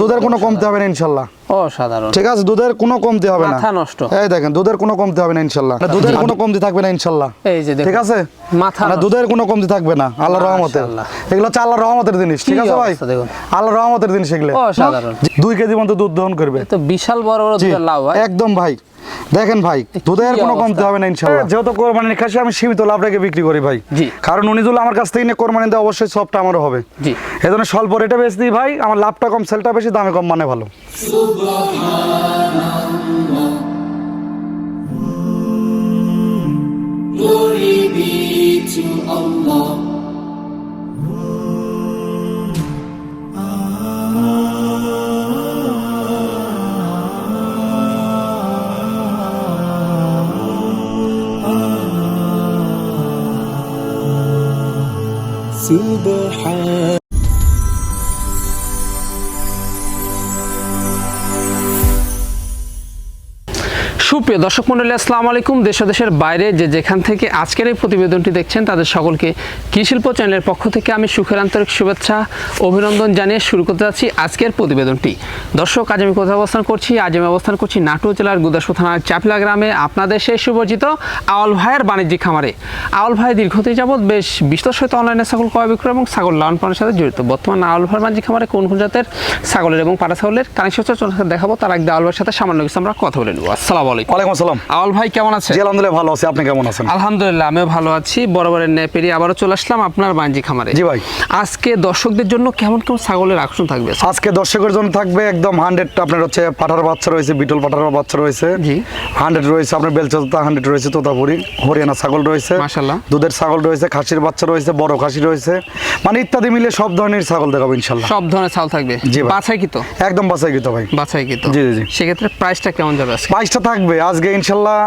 দুধের কোনো কমতে হবে না ইনশাল্লাহ। অসাধারণ। ঠিক আছে দুধের কোনো কমতি হবে না। মাথা নষ্ট। এই দেখেন দুধের কোনো কমতি হবে না ইনশাল্লাহ। দুধের কোনো কমতি থাকবে না ইনশাল্লাহ। এই যে ঠিক আছে? মাথা না দুধের কোনো কমতি থাকবে না আল্লাহ রহমতে। এগুলো হচ্ছে আল্লাহ রহমতের জিনিস ঠিক আছে ভাই? আল্লাহ রহমতের জিনিস এগুলো। অসাধারণ। দুই কেজি মতো দুধ দহন করবে। তো বিশাল বড় বড় ভাই। একদম ভাই। দেখেন ভাই দুধের কোনো কমতি? হবে না ইনশাল্লাহ যেহেতু কোরবানির খাসি আমি সীমিত লাভ রেখে বিক্রি করি ভাই জি। কারণ উনি যদি আমার কাছ থেকে নিয়ে কোরবানি দেয় অবশ্যই সবটা আমারও হবে জি। এই জন্য স্বল্প রেটে বেশি দিই ভাই আমার লাভটা কম সেলটা বেশি দামে কম মানে ভালো Glory be to Allah. সুপ্রিয় দর্শক মন্ডলী আসসালামু আলাইকুম। দেশ দেশের বাইরে যে যেখান থেকে আজকের এই প্রতিবেদনটি দেখছেন, তাদের সকলকে কৃষিল্প চ্যানেলের পক্ষ থেকে আমি সুখের আন্তরিক শুভেচ্ছা, অভিনন্দন জানিয়ে শুরু করতে যাচ্ছি আজকের প্রতিবেদনটি। দর্শক, আজ আমি কোথায় অবস্থান করছি? আজ আমি অবস্থান করছি নাটোর জেলার গুদাসু থানার চাপলা গ্রামে, আপনাদের সেই সুপরিচিত আওয়াল ভাইয়ের বাণিজ্যিক খামারে। আওয়াল ভাই দীর্ঘদিন যাবৎ বেশ বিস্তর সহিত অনলাইনে ছাগল ক্রয়, বিক্রয় এবং ছাগল লালন পালনের সাথে জড়িত। বর্তমান আওয়াল ভাইয়ের বাণিজ্যিক খামারে কোন কোন জাতের ছাগলের এবং পাড়া ছাগলের কানেকশন দেখাবো, তার আগে আওয়াল ভাইয়ের সাথে সামান্য কিছু আমরা কথা বলে নেব। আসসালামু আলাইকুম। ওয়ালাইকুম আসসালাম। আওয়াল ভাই কেমন আছে জি আলহামদুলিল্লাহ ভালো আছি। আপনি কেমন আছেন? আলহামদুলিল্লাহ আমিও ভালো আছি। বরাবরের ন্যায় পেরিয়ে আবারও চলে আসলাম আপনার বাঞ্জি খামারে। জি ভাই। আজকে দর্শকদের জন্য কেমন কেমন ছাগলের আকর্ষণ থাকবে? আজকে দর্শকের জন্য থাকবে একদম হান্ড্রেড আপনার হচ্ছে পাঠার বাচ্চা রয়েছে বিটল পাঠার বাচ্চা রয়েছে। জি। হান্ড্রেড রয়েছে আপনার বেলচা হান্ড্রেড রয়েছে তোতাপুরি হরিয়ানা ছাগল রয়েছে। দুধের ছাগল রয়েছে খাসির বাচ্চা রয়েছে বড় খাসি রয়েছে। মানে ইত্যাদি মিলে সব ধরনের ছাগল দেখাবো ইনশাল্লাহ সব ধরনের ছাগল থাকবে। জি ভাই। বাছাই কি একদম বাসাই ভাই। বাছাই কি জি, জি। সেক্ষেত্রে প্রাইসটা কেমন যাবে বাইশটা থাকবে আজকে ইনশাল্লাহ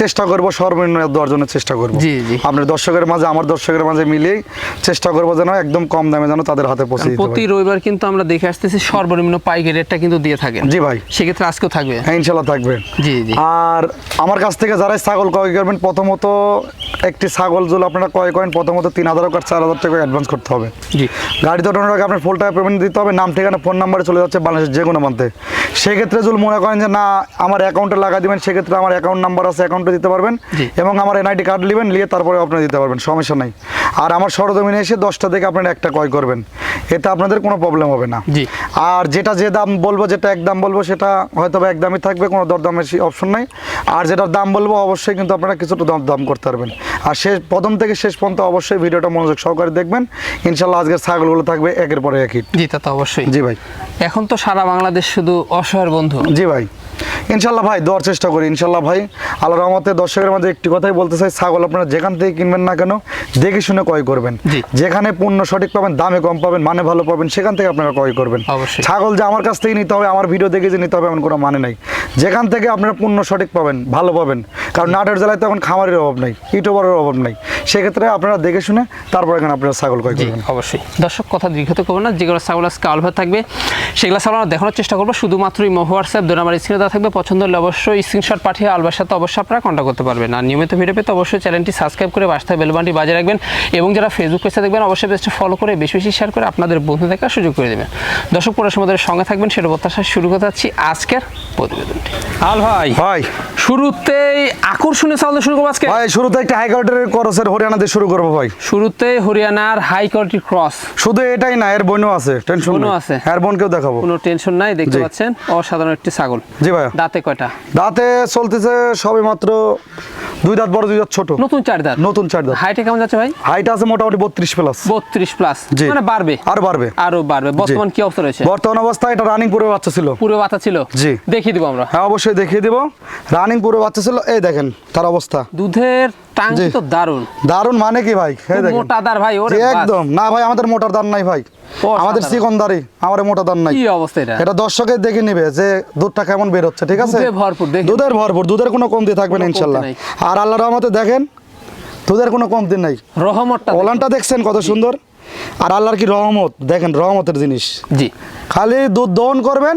চেষ্টা করব সর্বনিম্ন দেওয়ার জন্য চেষ্টা করব। জি, জি। আপনার দর্শকের মাঝে আমার দর্শকের মাঝে মিলেই চেষ্টা করব যেন একদম কম দামে যেন তাদের হাতে পৌঁছে দিতে প্রতি রবিবার কিন্তু আমরা দেখে আসতেছি সর্বনিম্ন পাইকারি রেটটা কিন্তু দিয়ে থাকেন। জি ভাই। সেক্ষেত্রে আজকেও থাকবে। হ্যাঁ ইনশাল্লাহ থাকবে। জি, জি। আর আমার কাছ থেকে যারাই ছাগল ক্রয় করবেন প্রথমত একটি ছাগল যদি আপনারা ক্রয় করেন প্রথমত তিন হাজার টাকা চার হাজার টাকা অ্যাডভান্স করতে হবে। জি। গাড়ি ধরানোর আগে আপনার ফুল টাকা পেমেন্ট দিতে হবে নাম ঠিকানা ফোন নাম্বারে চলে যাচ্ছে বাংলাদেশের যে কোনো মান্থে সেক্ষেত্রে যদি মনে করেন যে না আমার অ্যাকাউন্টে লাগা দিবেন। সেক্ষেত্রে আমার অ্যাকাউন্ট নাম্বার আছে অ্যাকাউন্টে দিতে পারবেন এবং আমার এনআইডি কার্ড নেবেন নিয়ে তারপরে আপনি দিতে পারবেন সমস্যা নাই। আর আমার সরজমিনে এসে দশটা থেকে আপনারা একটা ক্রয় করবেন। এতে আপনাদের কোনো প্রবলেম হবে না। জি। আর যেটা যে দাম বলব যেটা এক দাম বলব সেটা হয়তো বা একদমই থাকবে কোনো দরদামের অপশন নাই। আর যেটার দাম বলব অবশ্যই কিন্তু আপনারা কিছুটা দাম দাম করতে পারবেন। আর শেষ প্রথম থেকে শেষ পর্যন্ত অবশ্যই ভিডিওটা মনোযোগ সহকারে দেখবেন। ইনশাল্লাহ আজকের ছাগলগুলো থাকবে একের পরে একই জি তা তো অবশ্যই। জি ভাই। এখন তো সারা বাংলাদেশ শুধু অসহায় বন্ধু। জি ভাই। ইনশাল্লাহ ভাই দেওয়ার চেষ্টা করি ইনশাল্লাহ ভাই। আল্লাহ রহমতে দর্শকের মাঝে একটি কথাই বলতে চাই ছাগল আপনারা যেখান থেকে কিনবেন না কেন দেখে শুনে ক্রয় করবেন। যেখানে পণ্য সঠিক পাবেন দামে কম পাবেন মানে ভালো পাবেন সেখান থেকে আপনারা ক্রয় করবেন। ছাগল যে আমার কাছ থেকে নিতে হবে আমার ভিডিও দেখে যে নিতে হবে এমন কোনো মানে নাই। যেখান থেকে আপনারা পণ্য সঠিক পাবেন ভালো পাবেন। কারণ নাটের জেলায় তো এখন খামারের অভাব নাই ইউটিউবারের অভাব নাই। সেক্ষেত্রে আপনারা দেখে শুনে তারপর এখানে আপনারা ছাগল ক্রয় করবেন। অবশ্যই। দর্শক কথা দীর্ঘত করব না। যেগুলো ছাগল আজকে আলভার থাকবে সেগুলো ছাগল আমরা দেখানোর চেষ্টা করব। শুধুমাত্র ইমো হোয়াটসঅ্যাপ দুই নাম্বার স্ক্রিনে দেওয়া থাকবে। পছন্দ হলে অবশ্যই স্ক্রিনশট পাঠিয়ে আলবার সাথে অবশ্যই আপনারা কন্ট্যাক্ট করতে পারবেন। আর নিয়মিত ভিডিও পেতে অবশ্যই চ্যানেলটি সাবস্ক্রাইব করে বাসায় বেলবানটি বাজে রাখবেন এবং যারা ফেসবুক পেজে দেখবেন অবশ্যই পেজটা ফলো করে বেশি বেশি শেয়ার করে আপনাদের বন্ধু দেখার সুযোগ করে দেবেন। দর্শক পড়ার সময় সঙ্গে থাকবেন। সেটা প্রত্যাশা শুরু করতে যাচ্ছি আজকের প্রতিবেদনটি। আল ভাই ভাই। শুরুতেই আকর্ষণীয় চাল শুরু করব আজকে। ভাই শুরুতে একটা হাই কোয়ার্টারের করসের হরিয়ানা দিয়ে শুরু করব ভাই। শুরুতে হরিয়ানার হাই কোয়ালিটি ক্রস শুধু এটাই না এর বোনও আছে টেনশন বোনও আছে? এর বোনকেও দেখাবো। কোনো টেনশন নাই দেখতে পাচ্ছেন অসাধারণ একটি ছাগল। জি ভাইয়া। দাঁতে কয়টা? দাঁতে চলতেছে সবে মাত্র দুই দাঁত বড় দুই দাঁত ছোট। নতুন চার দাঁত? নতুন চার দাঁত। হাইটে কেমন যাচ্ছে ভাই? হাইট আছে মোটামুটি বত্রিশ প্লাস বত্রিশ প্লাস মানে বাড়বে? আর বাড়বে। আরও বাড়বে। বর্তমান কি অবস্থা রয়েছে? বর্তমান অবস্থায় এটা রানিং পুরো বাচ্চা ছিল। পুরো বাতা ছিল? জি। দেখিয়ে দিব আমরা। হ্যাঁ অবশ্যই দেখিয়ে দিব। রানিং পুরো বাচ্চা ছিল। এই দেখেন তার অবস্থা। দুধের টাঙ্কি তো দারুণ। দারুণ মানে কি ভাই? মোটা দার ভাই ওরে একদম। না ভাই আমাদের মোটার দান নাই ভাই। আমাদের চিকন দাঁড়ি আমার মোটা দান নাই। কি অবস্থা এটা? এটা দর্শকের দেখে নিবে যে দুধটা কেমন বের হচ্ছে ঠিক আছে? দুধে ভরপুর, দেখেন। দুধের ভরপুর দুধের কোনো কমতি থাকবে না ইনশাল্লাহ। আর আল্লাহ রহমতে দেখেন দুধের কোনো কমতি নাই। রহমতটা ওলানটা দেখছেন কত সুন্দর? আর আল্লাহর কি রহমত? দেখেন রহমতের জিনিস। জি। খালি দুধ দহন করবেন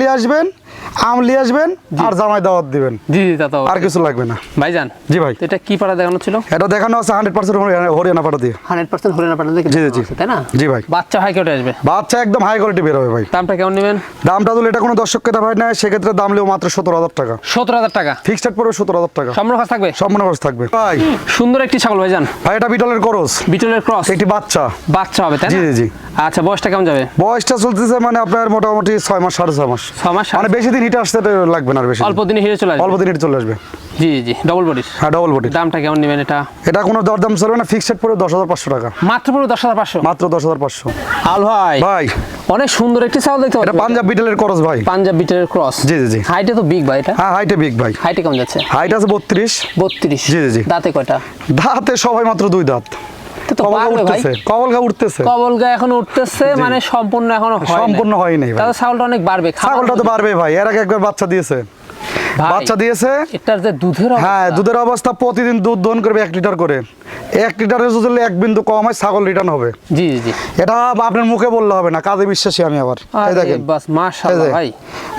নিয়ে আসবেন আম নিয়ে আসবেন আর জামাই দাওয়াত দিবেন। জি জি তো আর কিছু লাগবে না। ভাইজান জি ভাই। এটা কি পাড়া দেখানো ছিল? এটা দেখানো আছে হান্ড্রেড পার্সেন্ট হরিয়ানা পাঠা দিয়ে। হান্ড্রেড পার্সেন্ট হরিয়ানা পাড়া দেখে জি, জি, তাই না? জি ভাই। বাচ্চা হাই কেটে আসবে? বাচ্চা একদম হাই কোয়ালিটি বের হবে ভাই। দামটা কেমন নেবেন? দামটা দিলে এটা কোনো দর্শককে ভাই না সেক্ষেত্রে দাম লিও মাত্র সতেরো হাজার টাকা। সতেরো হাজার টাকা? ফিক্সড রেট পড়বে সতেরো হাজার টাকা। সম্পূর্ণ খরচ থাকবে? সম্পূর্ণ খরচ থাকবে। ভাই। সুন্দর একটি ছাগল ভাইজান। ভাই এটা বিটলের করস বিটলের ক্রস একটি বাচ্চা। বাচ্চা হবে তাই না? জি, জি। আচ্ছা বয়সটা কেমন যাবে? বয়সটা চলতেছে মানে আপনার মোটামুটি ছয় মাস সাড়ে ছয় মাস। ছ মাস মানে বেশি দিন হিটে আসতে লাগবে না বেশি অল্প দিনে হিরে চলে আসবে? অল্প দিন হিটে চলে আসবে। জি জি ডবল বডির হ্যাঁ ডবল বডি দামটা কেমন নেবেন এটা? এটা কোনো দরদাম চলবে না ফিক্সড পড়বে দশ হাজার পাঁচশো টাকা। মাত্র পুরো দশ হাজার পাঁচশো? মাত্র দশ হাজার পাঁচশো। আল ভাই। ভাই। অনেক সুন্দর একটি ছাগল দেখতে এটা পাঞ্জাব বিটেলের করস ভাই। পাঞ্জাব বিটের ক্রস জি, জি, জি। হাইটে তো বিগ ভাই এটা। হ্যাঁ হাইটে বিগ ভাই। হাইটে কেমন যাচ্ছে? হাইট আছে বত্রিশ। বত্রিশ। জি, জি, জি। দাঁতে কয়টা? দাঁতে সবাই মাত্র দুই দাঁত। তো তো পারবে ভাই। কবলগা উঠতেছে। কবল এখন উঠতেছে মানে সম্পূর্ণ এখনও হয় সম্পূর্ণ হয়নি ভাই। তাহলে ছাগলটা অনেক বাড়বে ছাগলটা তো বাড়বে ভাই। এর আগে একবার বাচ্চা দিয়েছে। বাচ্চা দিয়েছে। এটার যে দুধের হ্যাঁ অবস্থা, দুধের অবস্থা প্রতিদিন দুধ দহন করবে এক লিটার করে। এক লিটারের যদি এক বিন্দু কম হয় ছাগল রিটার্ন হবে। জি জি জি। এটা আপনার মুখে বললে হবে না কাজে বিশ্বাসী আমি আবার। এই দেখেন। বাস মাশাআল্লাহ ভাই।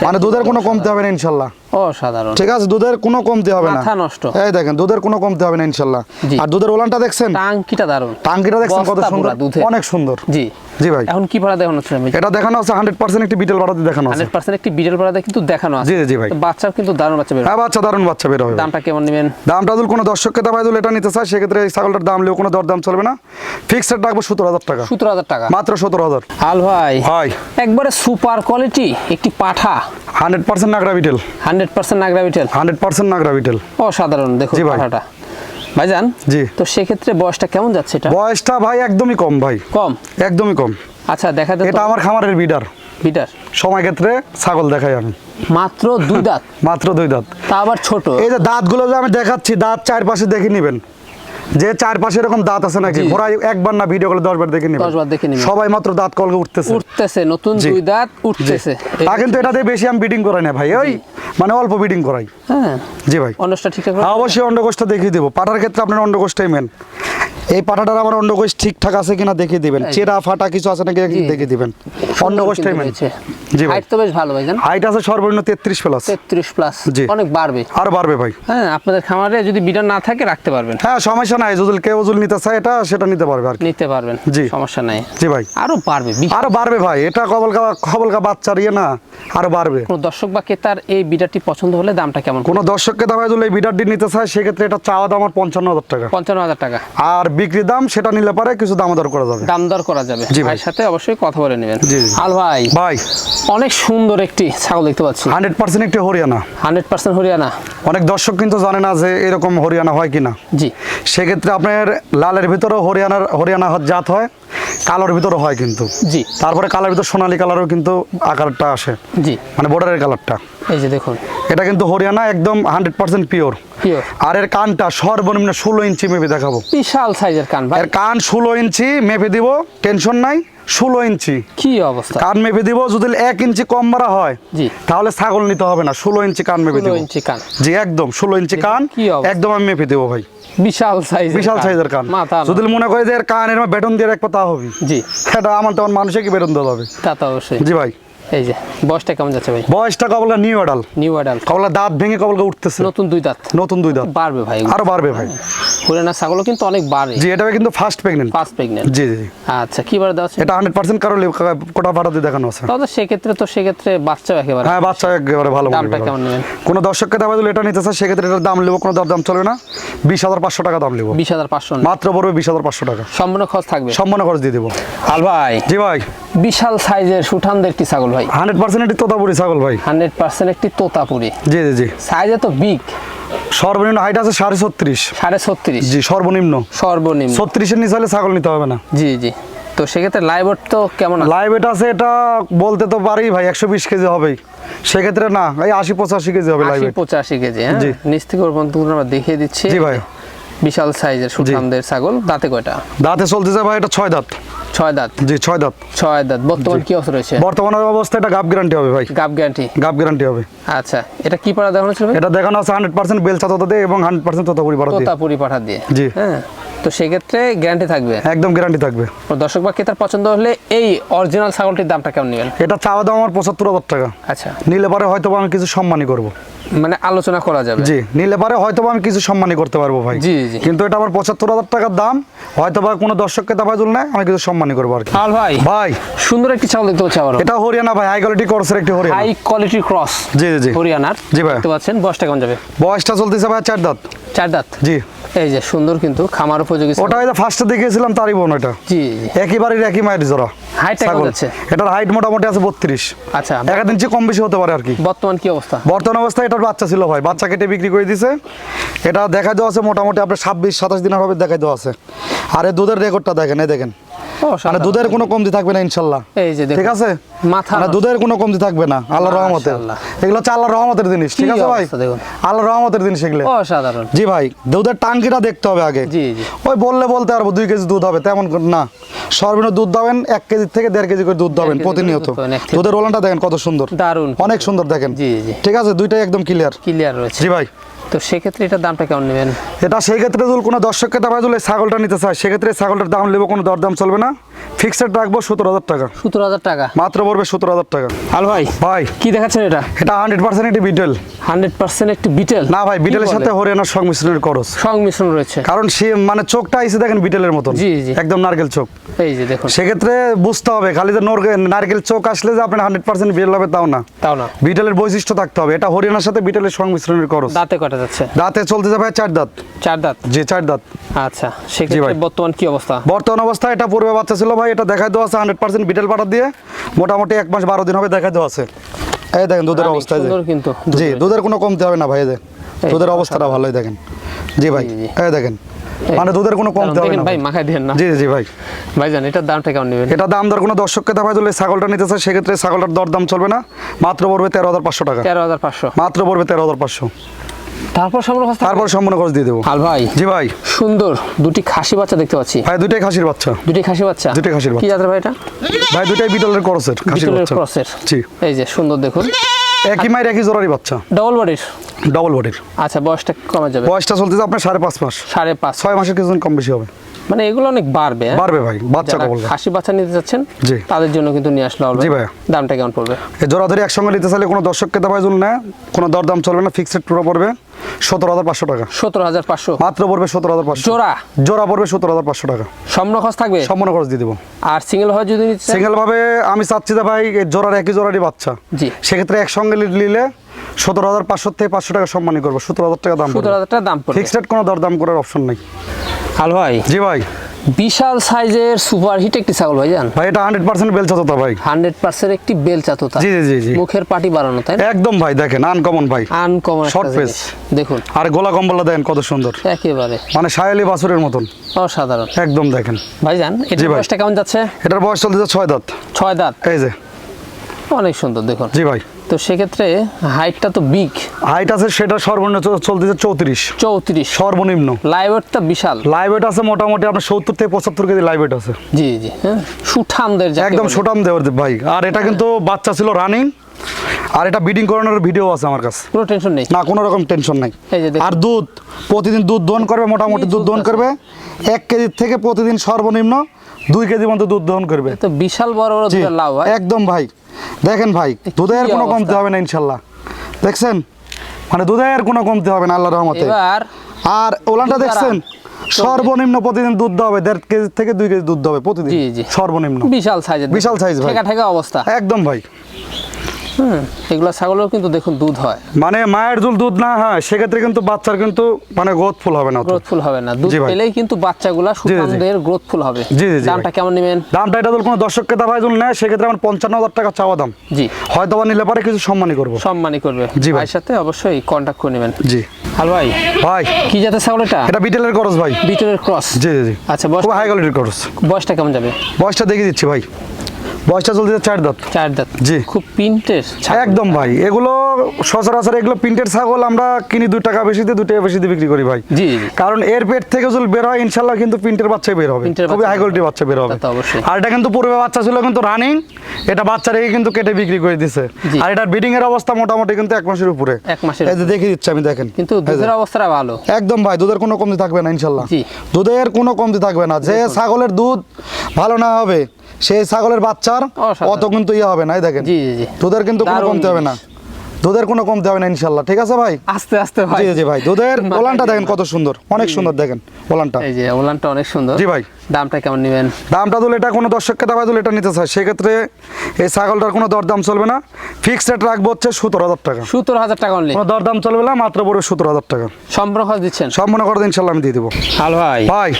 মানে দুধের কোনো কমতে হবে না ইনশাল্লাহ। অসাধারণ। ঠিক আছে দুধের কোনো কমতে হবে না। মাথা নষ্ট। এই দেখেন দুধের কোনো কমতে হবে না ইনশাল্লাহ। আর দুধের ওলানটা দেখছেন? টাঙ্কিটা দারুণ। টাঙ্কিটা দেখছেন কত সুন্দর? অনেক সুন্দর। জি। জি ভাই। এখন কি পাড়া দেখানো হচ্ছে? এটা দেখানো আছে হান্ড্রেড পার্সেন্ট একটি বিটেল বাড়াতে দেখানো আছে। হান্ড্রেড পার্সেন্ট একটি বিটেল পাড়াতে কিন্তু দেখানো আছে। জি, জি, ভাই। তো বাচ্চার কিন্তু দারুণ বাচ্চা বেরো হ্যাঁ বাচ্চা দারুণ বাচ্চা বের হবে। দামটা কেমন নেবেন? দামটা যদি কোনো দর্শককে দাবাই দিলে এটা নিতে চায় সেক্ষেত্রে এই ছাগলটার দাম লিও কোনো দরদাম চলবে না। ফিক্সড রাখব সতেরো হাজার টাকা। সতেরো হাজার টাকা। মাত্র সতেরো হাজার। আল ভাই। ভাই একবারে সুপার কোয়ালিটি একটি পাঠা। হান্ড্রেড পার্সেন্ট নাগরা বিটেল। হান্ড্রেড পার্সেন্ট নাগরা বিটেল হান্ড্রেড পার্সেন্ট নাগরা বিটেল অসাধারণ দেখুন জি ভাই। পাঠাটা ভাইজান জি। তো সেক্ষেত্রে বয়সটা কেমন যাচ্ছে এটা? বয়সটা ভাই একদমই কম ভাই। কম? একদমই কম। আচ্ছা দেখা এটা যাচ্ছে আমার খামারের বিডার? সময় ক্ষেত্রে ছাগল দেখাই আমি। মাত্র দুই দাঁত? মাত্র দুই দাঁত। তা আবার ছোট? এই যে দাঁতগুলো যে আমি দেখাচ্ছি দাঁত চারপাশে দেখে নিবেন। যে চারপাশে এরকম দাঁত আছে নাকি? ওরা একবার না ভিডিও করে দশবার দেখে নিবেন দশবার দেখে নিবে। সবাই মাত্র দাঁত কলকে উঠতেছে। উঠতেছে নতুন দুই দাঁত উঠতেছে। তা কিন্তু এটাতে বেশি আমি বিডিং করাই না ভাই ওই মানে অল্প বিডিং করাই। হ্যাঁ। জি ভাই। অন্যটা ঠিক করে- হ্যাঁ, অবশ্যই অন্ডকোষটা দেখিয়ে দেবো। পাটার ক্ষেত্রে আপনার অন্ডকোষটাই মেন এই পাটাটার আমার অন্ডকোষ ঠিকঠাক আছে কিনা দেখিয়ে দিবেন। চেরা ফাটা কিছু আছে নাকি জি। দেখিয়ে দিবেন। কিন্তু জি হাইট তো বেশ ভালো ভাইজান। হাইট আছে সর্বনিম্ন তেত্রিশ প্লাস। তেত্রিশ প্লাস। জি। অনেক বাড়বে। আরও বাড়বে ভাই। হ্যাঁ আপনাদের খামারে যদি না থাকে রাখতে পারবেন। হ্যাঁ সমস্যা নাই। যদি কেউ নিতে চায় এটা সেটা নিতে পারবে আর কি। নিতে পারবেন। জি। সমস্যা নাই। জি ভাই। আরও বাড়বে। আরও বাড়বে ভাই। এটা কবলকা কবলকা বাচ্চার ইয়ে না। আরও বাড়বে। কোনো দর্শক বা ক্রেতার এই পছন্দ হলে দামটা কেমন? কোনো দর্শককে দাম যদি এই বিডারটি নিতে চায় সেক্ষেত্রে এটা চাওয়া দাম আমার পঞ্চান্ন হাজার টাকা। পঞ্চান্ন হাজার টাকা। আর বিক্রি দাম সেটা নিলে পারে কিছু দাম দর করা যাবে। দাম দর করা যাবে। জি। ভাইয়ের সাথে অবশ্যই কথা বলে নেবেন। জি। আল ভাই ভাই। অনেক সুন্দর একটি ছাগল দেখতে পাচ্ছি। হান্ড্রেড পার্সেন্ট একটি হরিয়ানা। Hundred percent Haryana. অনেক দর্শক কিন্তু জানে না যে এরকম হরিয়ানা হয় কিনা। জি। সেক্ষেত্রে আপনার লালের ভিতরেও হরিয়ানার হরিয়ানা জাত হয় কালোর ভিতরে হয় কিন্তু। জি। তারপরে কালার ভিতর সোনালী কালারও কিন্তু আকারটা আসে। জি। মানে বর্ডারের কালারটা। এই যে দেখুন। এটা কিন্তু হরিয়ানা একদম হান্ড্রেড পার্সেন্ট পিওর আর এর কানটা সর্বনিম্ন ষোলো ইঞ্চি মেপে দেখাবো। বিশাল সাইজের কান এর কান ষোলো ইঞ্চি মেপে দিব টেনশন নাই ষোলো ইঞ্চি। কি অবস্থা? কান মেপে দিব যদি এক ইঞ্চি কম মারা হয় জি। তাহলে ছাগল নিতে হবে না ষোলো ইঞ্চি কান মেপে দিব। ইঞ্চি কান। জি একদম ষোলো ইঞ্চি কান একদম আমি মেপে দেবো ভাই। বিশাল সাইজ বিশাল সাইজের কান। যদি মনে করে যে এর কান এর বেতন দিয়ে রাখব তা হবে। জি। এটা আমার তেমন মানুষে কি বেতন দেওয়া হবে। তা তো অবশ্যই। জি ভাই। এই যে বয়সটা কেমন যাচ্ছে ভাই? বয়সটা কবলকা নিউ অ্যাডাল নিউ অ্যাডাল্ট কবলা দাঁত ভেঙে কবলকা উঠতেছে। নতুন দুই দাঁত। নতুন দুই দাঁত। বাড়বে ভাই আরও বাড়বে ভাই। হরিয়ানা ছাগলও কিন্তু অনেক বাড়ে। জি এটা কিন্তু ফার্স্ট প্রেগনেন্ট ফার্স্ট প্রেগনেন্ট জি জি। আচ্ছা কি বারে দেওয়া এটা হান্ড্রেড পার্সেন্ট কারও কোটা ভাড়া দিয়ে দেখানো আছে। তাহলে সেক্ষেত্রে তো সেক্ষেত্রে বাচ্চাও একেবারে হ্যাঁ বাচ্চা একেবারে ভালো দামটা কেমন নেবেন? কোনো দর্শককে দাম দিলে এটা নিতে চায় সেক্ষেত্রে এটার দাম নেব কোনো দাম চলবে না। বিশ হাজার পাঁচশো টাকা দাম নেব। বিশ হাজার পাঁচশো মাত্র পড়বে বিশ হাজার পাঁচশো টাকা। সম্পূর্ণ খরচ থাকবে? সম্মান খরচ দিয়ে দেবো। আল ভাই। জি ভাই। বিশাল সাইজের সুঠামদের একটি ছাগল ভাই? হান্ড্রেড পার্সেন্ট একটি তোতাপুরি ছাগল ভাই। হান্ড্রেড পার্সেন্ট একটি তোতাপুরি। জি জি জি। সাইজে তো বিগ সর্বনিম্ন হাইট আছে সাড়ে ছত্রিশ। সাড়ে ছত্রিশ। জি সর্বনিম্ন। সর্বনিম্ন। ছত্রিশের নিচে হলে ছাগল নিতে হবে না। জি জি। তো সেক্ষেত্রে লাইভট তো কেমন? লাইভ এটা আছে এটা বলতে তো পারি ভাই একশো বিশ কেজি হবেই। সেক্ষেত্রে না এই আশি পঁচাশি কেজি হবে লাইভ পঁচাশি কেজি হ্যাঁ? জি। নিচ থেকে ওর পর্যন্ত আমরা দেখিয়ে দিচ্ছি। জি ভাই। বিশাল সাইজের সুঠামদের ছাগল। দাঁতে কয়টা? দাঁতে চলতে চলতেছে ভাই এটা ছয় দাঁত। ছয় দাঁত। জি ছয় দাঁত। ছয় দাঁত। বর্তমান কি অবস্থা রয়েছে? বর্তমানের অবস্থা এটা গাপ গ্যারান্টি হবে ভাই। গাব গ্যারান্টি গাপ গ্যারান্টি হবে। আচ্ছা এটা কি পাড়া দেখানো ছিল এটা দেখানো আছে হান্ড্রেড পার্সেন্ট বেলচা তোতা দিয়ে এবং হান্ড্রেড পার্সেন্ট তোতাপুরি পাড়া দিয়ে। তোতাপুরি পাঠা দিয়ে। জি। হ্যাঁ তো সেক্ষেত্রে গ্যারান্টি থাকবে? একদম গ্যারান্টি থাকবে। দর্শক বা ক্রেতার পছন্দ হলে এই অরিজিনাল ছাগলটির দামটা কেমন নেবেন? এটা চাওয়া দাম আমার পঁচাত্তর হাজার টাকা। আচ্ছা। নিলে পরে হয়তো আমি কিছু সম্মানই করব। মানে আলোচনা করা যাবে। জি নিলে পারে হয়তো আমি কিছু সম্মানই করতে পারব ভাই। জি, জি। কিন্তু এটা আমার পঁচাত্তর হাজার টাকার দাম হয়তো বা কোনো দর্শককে দাবাই তুল নেয় আমি কিছু সম্মানই করব আর কি। আল ভাই ভাই। সুন্দর একটি ছাগল দেখতে পাচ্ছি আবারও। এটা হরিয়ানা ভাই হাই কোয়ালিটি কোর্সের একটি হরিয়ানা। হাই কোয়ালিটির ক্রস জি জি হরিয়ানার জি ভাই। দেখতে পাচ্ছেন বয়সটা কেমন যাবে? বয়সটা চলতেছে ভাই চার দাঁত। চার দাঁত? জি। এই যে সুন্দর কিন্তু খামার উপযোগী। ওটা হয়তো ফার্স্টে দেখিয়েছিলাম তারই বোন ওটা। জি একই বাড়ির একই মায়ের জোড়া হাইটটা কেমন যাচ্ছে? এটার হাইট মোটামুটি আছে বত্রিশ। আচ্ছা। এক আধ ইঞ্চি কম বেশি হতে পারে আর কি। বর্তমান কি অবস্থা? বর্তমান অবস্থা এটার বাচ্চা ছিল ভাই, বাচ্চা কেটে বিক্রি করে দিছে। এটা দেখা দেওয়া আছে, মোটামুটি আপনার ছাব্বিশ, সাতাশ দিনের হবে দেখাই দেওয়া আছে। আর এই দুধের রেকর্ডটা দেখেন, এই দেখেন। মানে দুধের কোনো কমতি থাকবে না ইনশাল্লাহ। এই যে ঠিক আছে? মাথা দুধের কোনো কমতি থাকবে না আল্লাহ রহমতের। এগুলো হচ্ছে আল্লাহ রহমতের জিনিস ঠিক আছে ভাই? আল্লাহ রহমতের জিনিস এগুলো। অসাধারণ। জি ভাই দুধের টাঙ্কিটা দেখতে হবে আগে। ওই বললে বলতে পারব দুই কেজি দুধ হবে তেমন না। সর্বনিম্ন দুধ দেবেন এক কেজি থেকে দেড় কেজি করে দুধ দেবেন প্রতিনিয়ত। দুধের ওলানটা দেখেন কত সুন্দর। দারুণ। অনেক সুন্দর দেখেন। ঠিক আছে? দুইটাই একদম ক্লিয়ার ক্লিয়ার রয়েছে। জি ভাই। তো সেক্ষেত্রে এটার দামটা কেমন নেবেন? এটা সেই ক্ষেত্রে যদি কোনো দর্শককে দাম ছাগলটা নিতে চায়, সেক্ষেত্রে ছাগলটার দাম নেব, কোনো দরদাম চলবে না। ফিক্সড রাখব সতেরো হাজার টাকা। সতেরো হাজার টাকা। মাত্র পড়বে সতেরো হাজার টাকা। আল ভাই ভাই। কি দেখাচ্ছেন এটা? এটা হান্ড্রেড পার্সেন্ট একটি বিটেল হান্ড্রেড পার্সেন্ট একটি বিটেল না ভাই বিটেলের সাথে হরিয়ানার সংমিশ্রণের খরচ। সংমিশ্রণ রয়েছে। কারণ সে মানে চোখটা আইসে দেখেন বিটেলের মতন। জি, জি। একদম নারকেল চোখ। এই যে দেখুন। সেক্ষেত্রে বুঝতে হবে খালি যে নারকেল চোখ আসলে যে আপনার হান্ড্রেড পার্সেন্ট বিটেল হবে তাও না। তাও না। বিটেলের বৈশিষ্ট্য থাকতে হবে। এটা হরিয়ানার সাথে বিটেলের সংমিশ্রণের খরচ। দাঁতে কটা যাচ্ছে? দাঁতে চলতে যাবে চার দাঁত। চার দাঁত? জি চার দাঁত। আচ্ছা সেক্ষেত্রে। বর্তমান কি অবস্থা? বর্তমান অবস্থায় এটা পূর্বে বাচ্চা ছিল ভাই এটা দেখাই দেওয়া আছে হান্ড্রেড পার্সেন্ট বিটেল পাটা দিয়ে। মোটামুটি এক মাস বারো দিন হবে দেখাই দেওয়া আছে। এই দেখেন দুধের অবস্থা কিন্তু জি দুধের কোনো কমতে হবে না ভাই যে। দুধের অবস্থাটা ভালোই দেখেন। জি ভাই। এই দেখেন। মানে দুধের কোনো কমতে হবে না ভাই ভাই। মাখায় দেন না। জি জি ভাই। ভাইজান এটার দামটা কেমন নেবেন? এটা দাম দর কোনো দর্শককে দাবাই দিলে ছাগলটা নিতে চায় সেক্ষেত্রে ছাগলটার দর দাম চলবে না। মাত্র পড়বে তেরো হাজার পাঁচশো টাকা। তেরো হাজার পাঁচশো। মাত্র পড়বে তেরো হাজার পাঁচশো। তারপর সম্পূর্ণ খরচ তারপর সম্পূর্ণ খরচ দিয়ে দেবো। আল ভাই। জি ভাই। সুন্দর দুটি খাসি বাচ্চা দেখতে পাচ্ছি। ভাই দুটাই খাসির বাচ্চা। দুটি খাসি বাচ্চা? দুটোই খাসির কি বাচ্চা। জাতের ভাই এটা? ভাই দুটাই বিটলের ক্রসের খাসির বাচ্চা। ক্রসের। জি। এই যে সুন্দর দেখুন। একই মায়ের একই জোড়ারই বাচ্চা। ডবল বডির ডবল বডির আচ্ছা বয়সটা কমে যাবে। বয়সটা চলতেছে আপনার সাড়ে পাঁচ মাস। সাড়ে পাঁচ। ছয় মাসের কিছুদিন কম বেশি হবে। মানে এগুলো অনেক বাড়বে হ্যাঁ? বাড়বে ভাই বাচ্চা কবল খাসি বাচ্চা নিতে চাচ্ছেন জি। তাদের জন্য কিন্তু নিয়ে আসলে জি ভাইয়া। দামটা কেমন পড়বে? এই জোড়া ধরে একসঙ্গে নিতে চাইলে কোনো দর্শককে দাবাই জন্য না কোনো দরদাম চলবে না ফিক্সড পুরো পড়বে সতেরো হাজার পাঁচশো টাকা। সতেরো হাজার পাঁচশো? মাত্র পড়বে সতেরো হাজার পাঁচশো। জোড়া? জোড়া পড়বে সতেরো হাজার পাঁচশো টাকা। সম্পূর্ণ খরচ থাকবে? সম্পূর্ণ খরচ দিয়ে দেবো। আর সিঙ্গেল হয় যদি? সিঙ্গেল ভাবে আমি চাচ্ছি যে ভাই জোড়ার একই জোড়ারই বাচ্চা। জি। সেক্ষেত্রে একসঙ্গে নিলে সতেরো হাজার পাঁচশো থেকে পাঁচশো টাকা সম্মানই করব। সতেরো হাজার টাকা দাম সতেরো হাজার টাকা দাম ফিক্সড কোনো দরদাম করার অপশন নেই। হাল ভাই। জি ভাই। বিশাল সাইজের সুপার হিট একটি ছাগল ভাই জান? ভাই এটা হান্ড্রেড পার্সেন্ট বেলচা তো ভাই। হান্ড্রেড পার্সেন্ট একটি বেল চাতুতা। জি জি জি মুখের পাটি বাড়ানো তাই একদম ভাই দেখেন আনকমন ভাই। আনকমন Short একটা দেখুন। আর গোলা কম্বলটা দেখেন কত সুন্দর। একেবারে। মানে সায়ালি বাছুরের মতন। অসাধারণ। একদম দেখেন। ভাইজান জি এটার ভাই। বয়সটা কেমন যাচ্ছে? এটার বয়স চলতেছে ছয় দাঁত। ছয় দাঁত। এই যে। অনেক সুন্দর দেখুন। জি ভাই। তো সেক্ষেত্রে হাইটটা তো বিগ হাইট আছে সেটা সর্বনিম্ন চলতেছে চৌত্রিশ। চৌত্রিশ। সর্বনিম্ন। লাইভেটটা বিশাল। লাইভ ওয়েট আছে মোটামুটি আপনার সত্তর থেকে পঁচাত্তর কেজি লাইভ ওয়েট আছে। জি জি হ্যাঁ? সুঠামদের একদম। সুটাম দেওয়ার ভাই। আর এটা কিন্তু বাচ্চা ছিল রানিং আর এটা বিডিং করানোর ভিডিও আছে আমার কাছে। কোনো টেনশন নেই। না কোনো রকম টেনশন নাই। আর দুধ প্রতিদিন দুধ দহন করবে মোটামুটি দুধ দহন? করবে। এক কেজি থেকে প্রতিদিন সর্বনিম্ন দুই কেজি মতো দুধ দহন করবে। তো বিশাল বড় বড় লাভ একদম ভাই। দেখেন ভাই দুধের কোনো? কমতে হবে না ইনশাল্লাহ। দেখছেন? মানে দুধের কোনো কমতে হবে না আল্লাহ রহমতে। আর ওলানটা দেখছেন? সর্বনিম্ন প্রতিদিন দুধ দেওয়া হবে দেড় কেজি থেকে দুই কেজি দুধ দেওয়া হবে প্রতিদিন। সর্বনিম্ন। বিশাল সাইজ বিশাল সাইজ ভাই। ঠেকা অবস্থা। একদম ভাই। হুম এগুলো ছাগলেও কিন্তু দেখুন দুধ হয়। মানে মায়ের দুল দুধ না হয় সেক্ষেত্রে কিন্তু বাচ্চার কিন্তু মানে গ্রোথফুল হবে না অত। গ্রোথফুল হবে না। দুধ পেলেই কিন্তু বাচ্চাগুলা সুঠামদের গ্রোথফুল হবে। জি, জি, দামটা কেমন নেবেন? দামটা এটা যদি কোনো দর্শককে দাম হয় নেয় সেক্ষেত্রে আমার পঞ্চান্ন হাজার টাকা চাওয়া দাম। জি। হয়তো বা নিলে পারে কিছু সম্মানই করব। সম্মানই করবে। জি ভাই। সাথে অবশ্যই কন্ট্যাক্ট করে নেবেন। জি। হ্যালো ভাই ভাই। কি জাতের ছাগল এটা? এটা বিটেলের খরচ ভাই। বিটলের ক্রস জি জি আচ্ছা বয়স হাই কোয়ালিটির খরচ বয়সটা কেমন যাবে? বয়সটা দেখে দিচ্ছি ভাই। বয়সটা চলছে চার দাঁত। চার দাঁত। জি। খুব প্রিন্টের একদম ভাই এগুলো সচরাচর এগুলো প্রিন্টের ছাগল আমরা কিনি দুই টাকা বেশি দিয়ে দুই টাকা বেশি দিয়ে বিক্রি করি ভাই। জি। কারণ এর পেট থেকে বের হয় ইনশাল্লাহ কিন্তু প্রিন্টের বাচ্চা বের হবে। খুবই হাই কোয়ালিটির বাচ্চা বের হবে। আর এটা কিন্তু পূর্বে বাচ্চা ছিল কিন্তু রানিং এটা বাচ্চা রেখে কিন্তু কেটে বিক্রি করে দিছে। আর এটার ব্রিডিং এর অবস্থা মোটামুটি কিন্তু এক মাসের উপরে। এক মাসের এই যে দেখিয়ে দিচ্ছি আমি দেখেন। কিন্তু দুধের অবস্থাটা ভালো। একদম ভাই দুধের কোনো কমতি থাকবে না ইনশাল্লাহ দুধের কোনো কমতি থাকবে না। যে ছাগলের দুধ ভালো না হবে সেই ছাগলের বাচ্চার অসাধারণ। অত কিন্তু ইয়ে হবে না এই দেখেন। জি জি জি। দুধের কিন্তু কোনো কমতে হবে না। দুধের কোনো কমতে হবে না ইনশাল্লাহ ঠিক আছে ভাই? আস্তে আস্তে ভাই। জি জি ভাই। দুধের ওলানটা দেখেন কত সুন্দর অনেক সুন্দর দেখেন ওলানটা। এই যে ওলানটা অনেক সুন্দর। জি ভাই। দামটা কেমন নেবেন? দামটা দিলে এটা কোনো দর্শককে দাবাই দিলে এটা নিতে চায় সেক্ষেত্রে এই ছাগলটার কোনো দরদাম চলবে না। ফিক্সড রেট রাখব হচ্ছে সতেরো হাজার টাকা। সত্তর হাজার টাকা অনলি কোনো দরদাম চলবে না মাত্র পড়বে সতেরো হাজার টাকা। সম্পূর্ণ খরচ দিচ্ছেন? মনে করে ইনশাল্লাহ আমি দিয়ে দেবো। হাল ভাই। ভাই।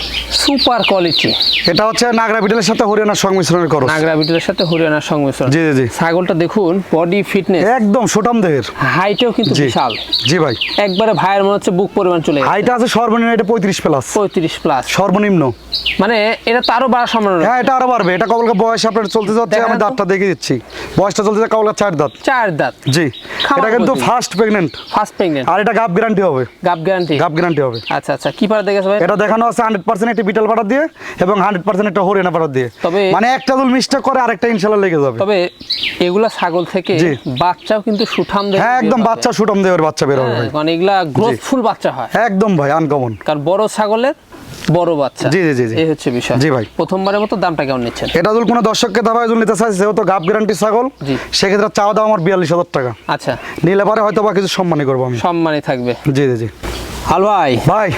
সুপার কোয়ালিটি এটা হচ্ছে নাগরা বিটেলের সাথে হরিয়ানার সংমিশ্রণের খরচ। নাগরা বিটের সাথে হরিয়ানার সংমিশ্রণ। জি, জি, জি। ছাগলটা দেখুন বডি ফিটনেস একদম সুটাম দেহের। হাইটেও কিন্তু বিশাল। জি ভাই। একবারে ভাইয়ের মনে হচ্ছে বুক পরিমাণ চলে হাইটা আছে সর্বনিম্ন এটা পঁয়ত্রিশ প্লাস পঁয়ত্রিশ প্লাস সর্বনিম্ন। মানে এটা তো আরও বাড়ার সম্ভাবনা হ্যাঁ এটা আরও বাড়বে। এটা কবলকে বয়স আপনার চলতে যাচ্ছে আমি দাঁতটা দেখে দিচ্ছি। বয়সটা চলতে যাচ্ছে কবলকা চার দাঁত। চার দাঁত। জি এটা কিন্তু ফার্স্ট প্রেগনেন্ট ফার্স্ট প্রেগনেন্ট আর এটা গাপ গ্যারান্টি হবে। গাপ গ্যারান্টি গাপ গ্যারান্টি হবে। আচ্ছা আচ্ছা কি পাড়া দেখেছ ভাই? এটা দেখানো আছে হান্ড্রেড পার্সেন্ট একটি বিটাল পাটার দিয়ে এবং হান্ড্রেড পার্সেন্ট একটা হরিয়ানা পাটার দিয়ে। তবে- মানে একটা দুল মিস্টেক করে আরেকটা ইনশাল্লাহ লেগে যাবে। তবে এগুলা ছাগল থেকে। বাচ্চাও কিন্তু সুঠাম দেহের হ্যাঁ একদম। বাচ্চা সুটম দেওয়ার বাচ্চা বের হবে হ্যাঁ, মানে এগুলা গ্রোথফুল বাচ্চা হয়। একদম ভাই আনকমন কারণ বড় ছাগলের বড় বাচ্চা। জি, জি, জি, জি। এই হচ্ছে বিষয়। জি ভাই। প্রথমবারের মতো দামটা কেমন নিচ্ছেন? এটা যদি কোনো দর্শককে দাবায় যদি নিতে চাই যেহেতু গাব গ্যারান্টি ছাগল। সেক্ষেত্রে চাওয়া দাম আমার বিয়াল্লিশ হাজার টাকা। আচ্ছা। নিলে পারে হয়তো বা কিছু সম্মানই করব আমি। সম্মানই থাকবে। জি জি জি। হাল ভাই ভাই।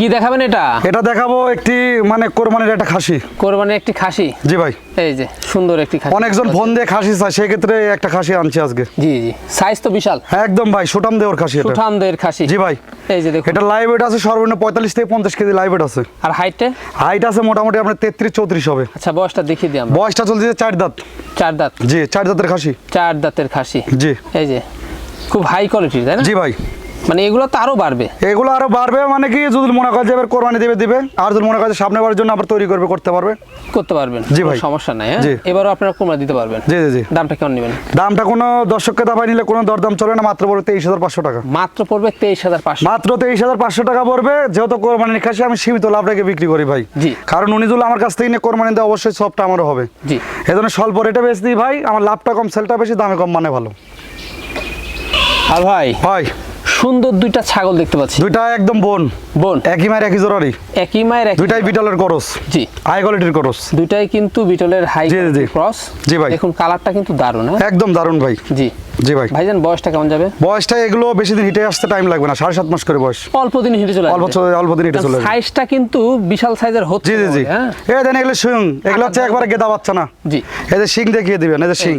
কি দেখাবেন এটা? এটা দেখাবো একটি মানে কোরবানির একটা খাসি। কোরবানি একটি খাসি? জি ভাই। এই যে সুন্দর একটি খাসি। অনেকজন ফোন দিয়ে খাসি চায় সেক্ষেত্রে একটা খাসি আনছি আজকে। জি জি। সাইজ তো বিশাল। হ্যাঁ একদম ভাই সুটাম দেওয়ার খাসি এটা। সুঠাম দেহের খাসি। জি ভাই। এই যে দেখুন। এটা লাইভ ওয়েট আছে সর্বনিম্ন পঁয়তাল্লিশ থেকে পঞ্চাশ কেজি লাইভ ওয়েট আছে। আর হাইটে হাইট আছে মোটামুটি আপনার তেত্রিশ চৌত্রিশ হবে। আচ্ছা বয়সটা দেখিয়ে দিই আমরা। বয়সটা চলছে চার দাঁত। চার দাঁত। জি চার দাঁতের খাসি। চার দাঁতের খাসি। জি। এই যে খুব হাই কোয়ালিটির তাই না? জি ভাই। মানে এগুলো তো আরও বাড়বে। এগুলো আরও বাড়বে মানে কি যদি মনে করে যে এবার কোরবানি দেবে দিবে। আর যদি মনে করে সামনে বারের জন্য আবার তৈরি করবে করতে পারবে। করতে পারবেন। জি ভাই। সমস্যা নাই হ্যাঁ? এবারও আপনারা কুমড়া দিতে পারবেন। জি জি জি। দামটা কেমন নেবেন? দামটা কোনো দর্শককে দাবাই নিলে কোনো দরদাম চলে না মাত্র পড়বে তেইশ হাজার পাঁচশো টাকা। মাত্র পড়বে তেইশ হাজার পাঁচশো। মাত্র তেইশ হাজার পাঁচশো টাকা পড়বে যেহেতু কোরবানির খাসি আমি সীমিত লাভ রেখে বিক্রি করি ভাই। জি। কারণ উনি যদি আমার কাছ থেকে নিয়ে কোরবানি দেয় অবশ্যই সবটা আমারও হবে। জি। এই জন্য স্বল্প রেটে বেশি দিই ভাই আমার লাভটা কম সেলটা বেশি দামে কম মানে ভালো। আর ভাই ভাই। সুন্দর দুইটা ছাগল দেখতে পাচ্ছি। দুইটা একদম বোন। বোন। একই মায়ের একই জোড়ারই। একই মায়ের একই দুইটাই বিটলের করস। জি। হাই কোয়ালিটির করস। দুইটাই কিন্তু বিটলের হাই। ক্রস জি ভাই। দেখুন কালারটা কিন্তু দারুণ হ্যাঁ? একদম দারুণ ভাই। জি। জি ভাই। ভাইজান বয়সটা কেমন যাবে? বয়সটা এগুলো বেশি দিন হিটে আসতে টাইম লাগবে না সাড়ে সাত মাস করে বয়স। অল্প দিন হিটে চলে অল্প চলে- অল্প দিন হিটে চলে সাইজটা কিন্তু বিশাল সাইজের হচ্ছে জি জি জি। হ্যাঁ? এই দেন এগুলো শিং এগুলো হচ্ছে একবারে গেদা বাচ্চা না। জি। এই যে শিং দেখিয়ে দিবেন এই যে শিং।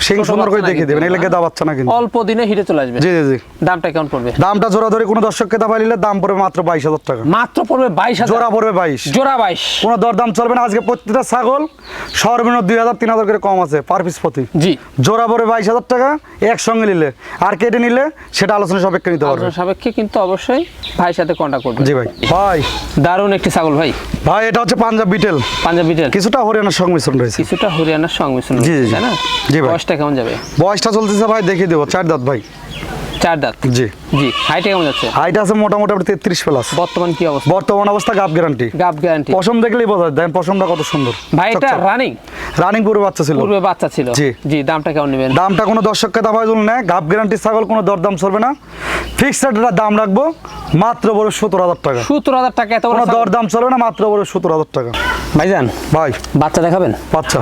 শিং সুন্দর করে দেখিয়ে দিবেন হ্যাঁ? গেদা বাচ্চা না কিন্তু। অল্প দিনে হিটে চলে আসবে। জি জি জি। দামটা কেমন পড়বে? দামটা জোড়া ধরে কোনো দর্শককে দাবাই নিলে দাম পড়বে মাত্র বাইশ হাজার টাকা। মাত্র পড়বে বাইশ হাজার। জোড়া পড়বে বাইশ। জোড়া বাইশ। কোনো দরদাম চলবে না। আজকে প্রত্যেকটা ছাগল সর্বনিম্ন দুই হাজার তিন হাজার করে কম আছে পার পিস প্রতি। জি। জোড়া পড়বে বাইশ হাজার টাকা একসঙ্গে নিলে। আর কেটে নিলে সেটা আলোচনা সাপেক্ষে নিতে পারবে। সাপেক্ষে কিন্তু অবশ্যই ভাইয়ের সাথে কন্ট্যাক্ট করবে। জি ভাই। ভাই। দারুণ একটি ছাগল ভাই। ভাই এটা হচ্ছে পাঞ্জাব বিটেল। পাঞ্জাবি টেল কিছুটা হরিয়ানার সংমিশ্রণ রয়েছে। কিছুটা হরিয়ানার সংমিশ্রণ জি, জি। না? জি ভাই। বয়সটা কেমন যাবে? বয়সটা চলতেছে ভাই দেখিয়ে দেবো। চার দাঁত ভাই। চার দাঁত? জি। জি হাইটে কেমন যাচ্ছে? হাইট আছে মোটামুটি আপনার তেত্রিশ প্লাস বর্তমান কি অবস্থা? বর্তমান অবস্থা গাপ গ্যারান্টি গাব গ্যারান্টি পশম দেখলেই বোঝা যায় পশমটা কত সুন্দর। ভাই এটা রানিং রানিং পূর্বে বাচ্চা ছিল। পূর্বে বাচ্চা ছিল। জি। জি দামটা কেমন নেবেন? দামটা কোনো দর্শককে দাম হয় নেয় গাপ গ্যারান্টি ছাগল কোনো দরদাম চলবে না। ফিক্সড রেটের দাম রাখব মাত্র বড় সত্তর হাজার টাকা। সত্তর হাজার টাকা এত বড়। দরদাম চলবে না মাত্র বড় সত্তর হাজার টাকা। ভাইজান ভাই। বাচ্চা দেখাবেন? বাচ্চা।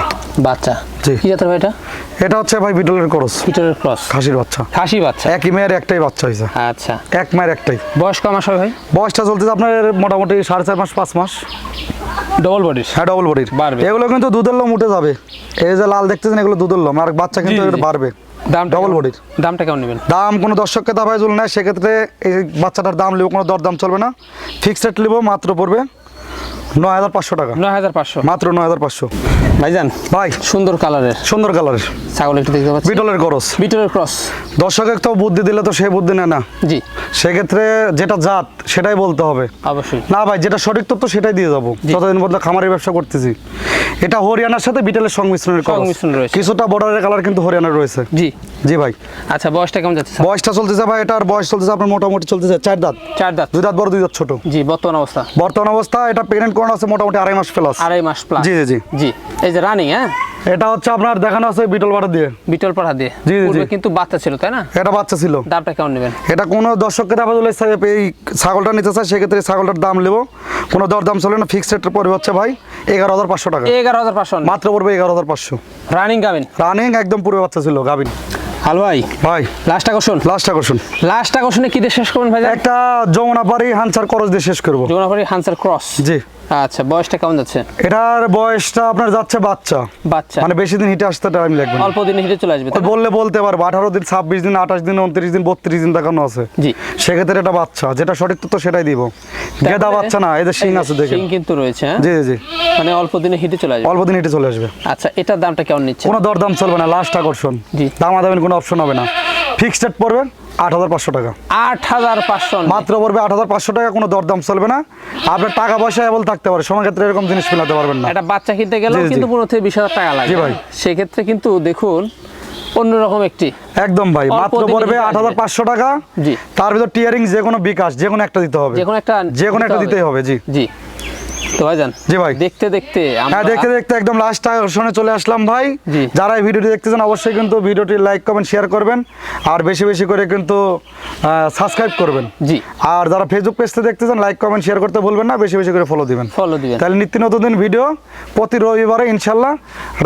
বাচ্চা। জি। কি জাতের ভাই এটা? এটা হচ্ছে ভাই বিটলের করস। পিটারের ক্রস। খাসির বাচ্চা। খাসি বাচ্চা। একই মেয়ের একটাই বাচ্চা হয়েছে আচ্ছা। এক মায়ের একটাই। বয়স কম আসবে ভাই? বয়সটা চলতেছে আপনার মোটামুটি সাড়ে চার মাস পাঁচ মাস। ডবল বডির হ্যাঁ ডবল বডির বাড়বে। এগুলো কিন্তু দুধের লোম উঠে যাবে। এই যে লাল দেখতেছেন এগুলো দুধের লোম। আর বাচ্চা কিন্তু বাড়বে। দাম ডবল বডির দামটা কেমন নেবেন? দাম কোনো দর্শককে দাবায় চল না সেক্ষেত্রে এই বাচ্চাটার দাম নেব কোনো দরদাম চলবে না। ফিক্সড রেট নেব মাত্র পড়বে নয় হাজার পাঁচশো টাকা। নয় হাজার পাঁচশো। মাত্র নয় হাজার পাঁচশো। ভাইজান ভাই সুন্দর কালারের সুন্দর কালারের ছাগল একটু দেখতে পাচ্ছি। বিটলের খরচ বিটলের ক্রস দর্শকের তো বুদ্ধি দিলে তো সে বুদ্ধি নেয় না। জি। সেক্ষেত্রে যেটা জাত সেটাই বলতে হবে। অবশ্যই। না ভাই যেটা সঠিক তথ্য সেটাই দিয়ে যাব। যতদিন পর্যন্ত খামারের ব্যবসা করতেছি। এটা হরিয়ানার সাথে বিটেলের সংমিশ্রণের। সংমিশ্রণ রয়েছে। কিছুটা বর্ডারের কালার কিন্তু হরিয়ানার রয়েছে। জি। জি ভাই। আচ্ছা বয়সটা কেমন যাচ্ছে বয়সটা চলতেছে ভাই এটার বয়স চলতেছে আপনার মোটামুটি চলতেছে চার দাঁত। চার দাঁত। দুই দাঁত বড় দুই দাঁত ছোট। জি বর্তমান অবস্থা। বর্তমান অবস্থা এটা প্রেগনেন্ট করানো আছে মোটামুটি আড়াই মাস প্লাস আড়াই মাস প্লাস জি, জি, জি। জি এই যে রানিং হ্যাঁ? এটা হচ্ছে আপনার দেখানো আছে বিটল বাটা দিয়ে। বিটল পাড়া দিয়ে। জি, জি, কিন্তু বাচ্চা ছিল তাই না? এটা বাচ্চা ছিল। দামটা কেমন নেবেন? এটা কোনো দর্শককে আবাদুল সাহেব এই ছাগলটা নিতে চায় সেক্ষেত্রে ছাগলটার দাম নেব। কোনো দর দাম চলে না ফিক্সড রেটের পরে হচ্ছে ভাই এগারো হাজার পাঁচশো টাকা। এগারো হাজার পাঁচশো মাত্র পড়বে এগারো হাজার পাঁচশো। রানিং গাবেন? রানিং একদম পুরো বাচ্চা ছিল গাবিন। হাল ভাই। ভাই। লাস্ট আকর্ষণ? লাস্ট আকর্ষণ। লাস্ট আকর্ষণে কি দিয়ে শেষ করবেন ভাই? একটা যমুনা পারি হানসার ক্রস দিয়ে শেষ করব। জোনাফারি হানসার ক্রস জি। আচ্ছা বয়সটা কেমন যাচ্ছে? এটার বয়সটা আপনার যাচ্ছে বাচ্চা। বাচ্চা। মানে বেশি দিন হিটে আসতে টাইম লাগবে অল্প দিনে হিটে চলে আসবে বললে বলতে পারব আঠারো দিন ছাব্বিশ দিন আঠাশ দিন উনত্রিশ দিন বত্রিশ দিন দেখানো আছে। জি। সেক্ষেত্রে এটা বাচ্চা যেটা সঠিক তথ্য সেটাই দিব। গেদা বাচ্চা না এদের শিং আছে দেখে শিং কিন্তু রয়েছে হ্যাঁ? জি জি মানে অল্প দিনে হিটে চলে আসবে। অল্প দিন হিটে চলে আসবে। আচ্ছা এটার দামটা কেমন নিচ্ছে? কোনো দরদাম চলবে না লাস্ট আকর্ষণ। জি। দামা দামের কোনো অপশন হবে না। ফিক্সড রেট পড়বে। আট হাজার পাঁচশো টাকা। আট হাজার পাঁচশো মাত্র পড়বে আট হাজার পাঁচশো টাকা কোনো দরদাম চলবে না। আপনার টাকা পয়সা এবল থাকতে পারে সময় ক্ষেত্রে এরকম জিনিস পারবেন না। একটা বাচ্চা কিনতে জি। কিন্তু পনেরো থেকে বিশ হাজার টাকা লাগে। জি ভাই। সেক্ষেত্রে কিন্তু দেখুন অন্যরকম একটি। একদম ভাই মাত্র পড়বে আট হাজার পাঁচশো টাকা। জি। তার ভিতর টিয়ারিং যে কোনো বিকাশ যে কোনো একটা দিতে হবে। যে কোনো একটা যে কোনো একটা দিতে দিতেই হবে জি। জি। তো ভাইজান জি ভাই। দেখতে দেখতে হ্যাঁ দেখতে দেখতে একদম লাস্ট আকর্ষণে চলে আসলাম ভাই। যারা এই ভিডিওটি দেখতেছেন অবশ্যই কিন্তু ভিডিওটি লাইক কমেন্ট শেয়ার করবেন। আর বেশি বেশি করে কিন্তু সাবস্ক্রাইব করবেন। জি। আর যারা ফেসবুক পেজতে দেখতেছেন লাইক কমেন্ট শেয়ার করতে ভুলবেন না বেশি বেশি করে ফলো দিবেন। ফলো দিবেন। তাহলে নিত্য নতুন দিন ভিডিও প্রতি রবিবারে ইনশাল্লাহ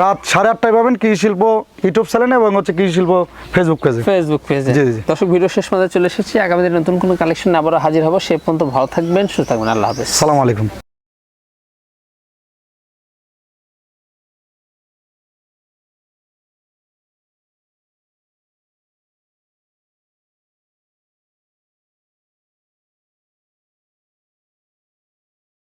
রাত সাড়ে আটটায় পাবেন কৃষি শিল্প ইউটিউব চ্যানেলে এবং হচ্ছে কৃষি শিল্প ফেসবুক পেজে ফেসবুক পেজে জি, জি। দর্শক ভিডিও শেষ মাঝে চলে এসেছি। আগামী দিনে নতুন কোনো কালেকশন আবারও হাজির হব। সে পর্যন্ত ভালো থাকবেন সুস্থ থাকবেন। আল্লাহ হাফেজ। সালাম আলাইকুম।